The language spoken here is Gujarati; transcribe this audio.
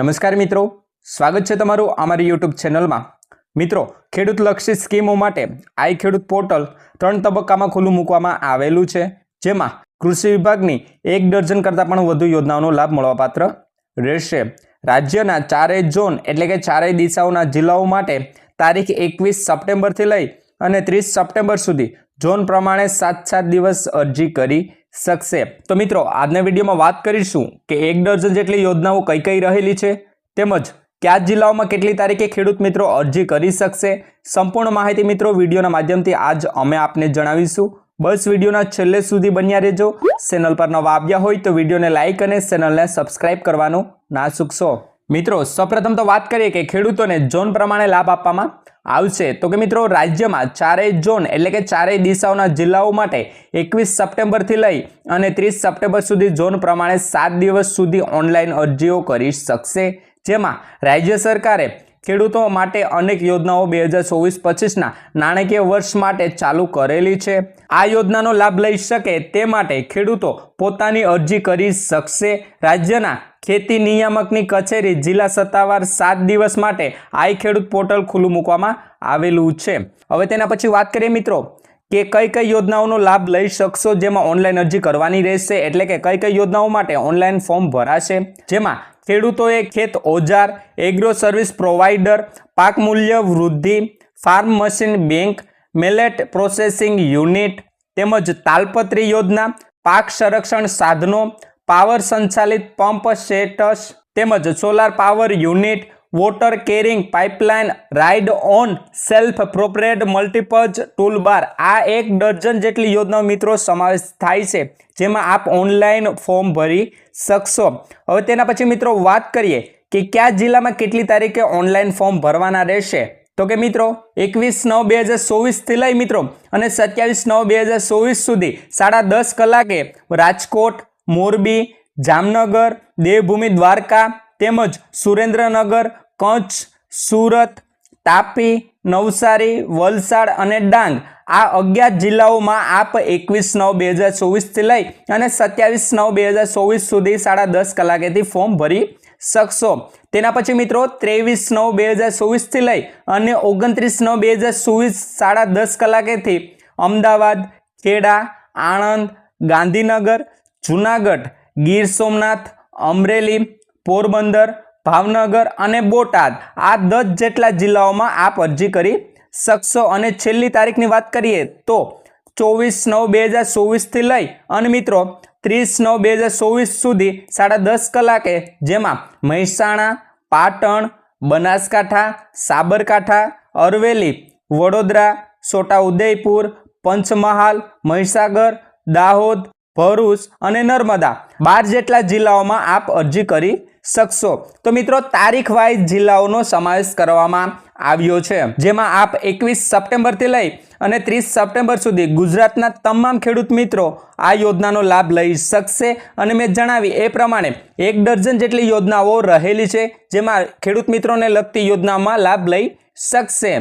નમસ્કાર મિત્રો. સ્વાગત છે તમારું અમારી યુટ્યુબ ચેનલમાં મિત્રો ખેડૂત લક્ષી સ્કીમો માટે આઈ ખેડૂત પોર્ટલ ત્રણ તબક્કામાં ખુલ્લું મૂકવામાં આવેલું છે. જેમાં કૃષિ વિભાગની એક ડઝન કરતાં પણ વધુ યોજનાઓનો લાભ મળવાપાત્ર રહેશે. રાજ્યના ચારેય ઝોન એટલે કે ચારેય દિશાઓના જિલ્લાઓ માટે તારીખ એકવીસ સપ્ટેમ્બરથી લઈ અને ત્રીસ સપ્ટેમ્બર સુધી ઝોન પ્રમાણે સાત સાત દિવસ અરજી કરી શકશે તો મિત્રો, આજના વિડીયોમાં વાત કરીશું કે એક ડઝન જેટલી યોજનાઓ કઈ કઈ રહેલી છે, તેમજ કયા જિલ્લાઓમાં કેટલી તારીખે ખેડૂત મિત્રો અરજી કરી શકશે, સંપૂર્ણ માહિતી મિત્રો વિડીયોના માધ્યમથી આજ અમે આપને જણાવીશું. બસ વિડીયોના છેલ્લે સુધી બન્યા રહેજો. ચેનલ પર નવા આવ્યા હોય તો વિડીયોને લાઇક અને ચેનલને સબસ્ક્રાઇબ કરવાનું ના ચૂકશો. મિત્રો, સૌપ્રથમ તો વાત કરીએ કે ખેડૂતોને ઝોન પ્રમાણે લાભ આપવામાં આવશે. તો કે મિત્રો, રાજ્યમાં ચારેય ઝોન એટલે કે ચારેય દિશાઓના જિલ્લાઓ માટે એકવીસ સપ્ટેમ્બરથી લઈ અને ત્રીસ સપ્ટેમ્બર સુધી ઝોન પ્રમાણે સાત દિવસ સુધી ઓનલાઈન અરજીઓ કરી શકશે. જેમાં રાજ્ય સરકારે ખેડૂતો માટે અનેક યોજનાઓ બે હજાર ચોવીસ પચીસના નાણાકીય વર્ષ માટે ચાલુ કરેલી છે. આ યોજનાનો લાભ લઈ શકે તે માટે ખેડૂતો પોતાની અરજી કરી શકશે. રાજ્યના ખેતી નિયામકની કચેરી જિલ્લા સત્તાવાર સાત દિવસ માટે આઈ ખેડૂત પોર્ટલ ખુલ્લું મૂકવામાં આવેલું છે. હવે તેના પછી વાત કરીએ મિત્રો, કે કઈ કઈ યોજનાઓનો લાભ લઈ શકશો જેમાં ઓનલાઈન અરજી કરવાની રહેશે, એટલે કે કઈ કઈ યોજનાઓ માટે ઓનલાઈન ફોર્મ ભરાશે, જેમાં ખેડૂતોએ ખેત ઓજાર, એગ્રો સર્વિસ પ્રોવાઈડર, પાક મૂલ્ય વૃદ્ધિ, farm machine bank, millet processing unit, તેમજ તાલપત્રી યોજના, પાક સંરક્ષણ સાધનો પાવર સંચાલિત પંપ સેટસ તેમજ solar power unit, water carrying pipeline, ride on, self propelled multipurpose toolbar, આ એક ડઝન જેટલી યોજનાઓ મિત્રો સમાવેશ થાય છે, જેમાં આપ ઓનલાઈન ફોર્મ ભરી શકશો. હવે તેના પછી મિત્રો વાત કરીએ કે કયા જિલ્લામાં કેટલી તારીખે ઓનલાઈન ફોર્મ ભરવાના રહેશે. તો કે મિત્રો, એકવીસ નવ બે હજાર ચોવીસથી લઈ મિત્રો, અને સત્યાવીસ નવ બે હજાર ચોવીસ સુધી સાડા દસ કલાકે રાજકોટ મોરબી, જામનગર, દેવભૂમિ, દ્વારકા તેમજ સુરેન્દ્રનગર, કચ્છ, સુરત, તાપી, નવસારી, વલસાડ અને ડાંગ આ અગિયાર જિલ્લાઓમાં આપ એકવીસ નવ બે હજાર ચોવીસથી લઈ અને સત્યાવીસ નવ બે હજાર ચોવીસ સુધી સાડા દસ કલાકેથી ફોર્મ ભરી શકશો. તેના પછી મિત્રો ત્રેવીસ નવ બે હજાર ચોવીસથી લઈ અને ઓગણત્રીસ નવ બે હજાર ચોવીસ સાડા દસ કલાકેથી અમદાવાદ, ખેડા, આણંદ, ગાંધીનગર જુનાગઢ, ગીર સોમનાથ, અમરેલી, પોરબંદર, ભાવનગર અને બોટાદ આ દસ જેટલા જિલ્લાઓમાં આપ અરજી કરી શકશો. અને છેલ્લી તારીખની વાત કરીએ તો ચોવીસ નવ બે હજાર ચોવીસથી લઈ અને મિત્રો ત્રીસ નવ બે હજાર ચોવીસ સુધી સાડા દસ કલાકે જેમાં મહેસાણા, પાટણ, બનાસકાંઠા, સાબરકાંઠા, અરવેલી, વડોદરા, છોટાઉદેપુર, પંચમહાલ, મહીસાગર, દાહોદ ભરૂચ અને નર્મદા. બાર જેટલા જિલ્લાઓમાં આપ અરજી કરી શકશો. તો મિત્રો તારીખ વાઇઝ જિલ્લાઓનો સમાવેશ કરવામાં આવ્યો છે. જેમાં આપ એકવીસ સપ્ટેમ્બરથી લઈ અને ત્રીસ સપ્ટેમ્બર સુધી ગુજરાતના તમામ ખેડૂત મિત્રો આ યોજનાનો લાભ લઈ શકશે. અને મેં જણાવી એ પ્રમાણે એક ડઝન જેટલી યોજનાઓ રહેલી છે, જેમાં ખેડૂત મિત્રોને લગતી યોજનામાં લાભ લઈ શકશે.